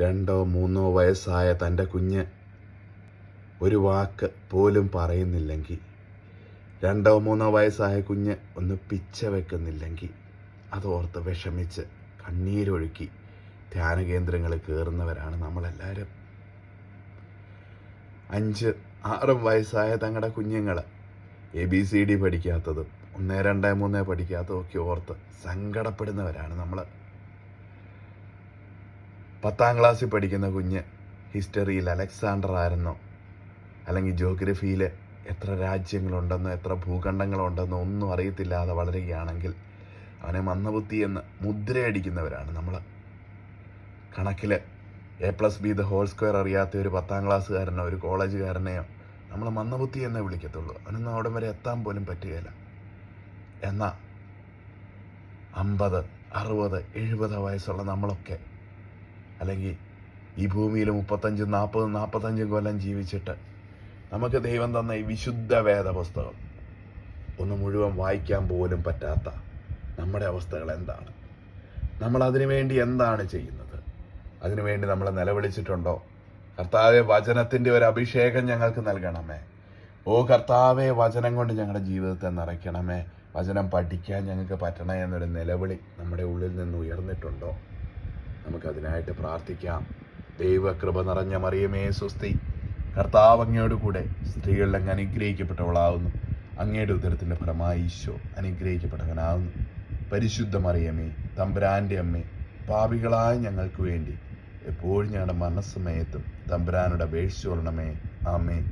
രണ്ടോ മൂന്നോ വയസ്സായ തന്റെ കുഞ്ഞ് ഒരു വാക്ക് പോലും പറയുന്നില്ലെങ്കിൽ രണ്ടോ മൂന്നോ വയസ്സായ കുഞ്ഞ് ഒന്ന് പിച്ച വെക്കുന്നില്ലെങ്കിൽ അതോർത്ത് വിഷമിച്ച് കണ്ണീരൊഴുക്കി ധ്യാന കേന്ദ്രങ്ങളിൽ കയറുന്നവരാണ് നമ്മളെല്ലാവരും. അഞ്ച് ആറും വയസ്സായ തങ്ങളുടെ കുഞ്ഞുങ്ങൾ എ ബി സി ഡി പഠിക്കാത്തതും ഒന്ന് രണ്ട് മൂന്ന് പഠിക്കാത്തതും ഒക്കെ ഓർത്ത് സങ്കടപ്പെടുന്നവരാണ് നമ്മൾ പത്താം ക്ലാസ്സിൽ പഠിക്കുന്ന കുഞ്ഞ് ഹിസ്റ്ററിയിൽ അലക്സാണ്ടർ ആയിരുന്നോ. അല്ലെങ്കിൽ ജോഗ്രഫിയിൽ എത്ര രാജ്യങ്ങളുണ്ടെന്നോ എത്ര ഭൂഖണ്ഡങ്ങളുണ്ടെന്നോ ഒന്നും അറിയത്തില്ലാതെ വളരുകയാണെങ്കിൽ അവനെ മന്ദബുദ്ധി എന്ന് മുദ്രയടിക്കുന്നവരാണ് നമ്മൾ കണക്കിൽ A plus B the whole square അറിയാത്ത ഒരു പത്താം ക്ലാസ്സുകാരനോ ഒരു കോളേജുകാരനെയോ നമ്മൾ മന്ദബുദ്ധി എന്നേ വിളിക്കത്തുള്ളൂ. അവനൊന്നും അവിടെ വരെ എത്താൻ പോലും പറ്റുകയില്ല. എന്നാൽ അമ്പത് അറുപത് എഴുപത് വയസ്സുള്ള നമ്മളൊക്കെ അല്ലെങ്കിൽ ഈ ഭൂമിയിൽ മുപ്പത്തഞ്ചും നാൽപ്പതും നാൽപ്പത്തഞ്ചും കൊല്ലം ജീവിച്ചിട്ട് നമുക്ക് ദൈവം തന്ന ഈ വിശുദ്ധ വേദ പുസ്തകം ഒന്ന് മുഴുവൻ വായിക്കാൻ പോലും പറ്റാത്ത നമ്മുടെ അവസ്ഥകൾ എന്താണ്? നമ്മൾ അതിനുവേണ്ടി എന്താണ് ചെയ്യുന്നത്? അതിനുവേണ്ടി നമ്മൾ നിലവിളിച്ചിട്ടുണ്ടോ? കർത്താവെ വചനത്തിന്റെ ഒരു അഭിഷേകം ഞങ്ങൾക്ക് നൽകണമേ. ഓ കർത്താവെ വചനം കൊണ്ട് ഞങ്ങളുടെ ജീവിതത്തെ നിറയ്ക്കണമേ. വചനം പഠിക്കാൻ ഞങ്ങൾക്ക് പറ്റണേ എന്നൊരു നിലവിളി നമ്മുടെ ഉള്ളിൽ നിന്ന് ഉയർന്നിട്ടുണ്ടോ? നമുക്കതിനായിട്ട് പ്രാർത്ഥിക്കാം. ദൈവകൃപ നിറഞ്ഞ മറിയമേ സ്വസ്തി. കർത്താവ് അങ്ങയോട് കൂടെ സ്ത്രീകളിൽ അങ്ങ് അനുഗ്രഹിക്കപ്പെട്ടവളാവുന്നു. അങ്ങയുടെ ഉദരത്തിന്റെ ഫലമായി ഈശോ അനുഗ്രഹിക്കപ്പെട്ടവനാവുന്നു. പരിശുദ്ധ മറിയമേ തമ്പുരാന്റെ അമ്മേ പാപികളായ ഞങ്ങൾക്ക് വേണ്ടി എപ്പോഴും ഞങ്ങളുടെ മനസ്സമയത്തും തമ്പുരാനുടെ അപേക്ഷിച്ചു കൊള്ളണമേ. ആമേ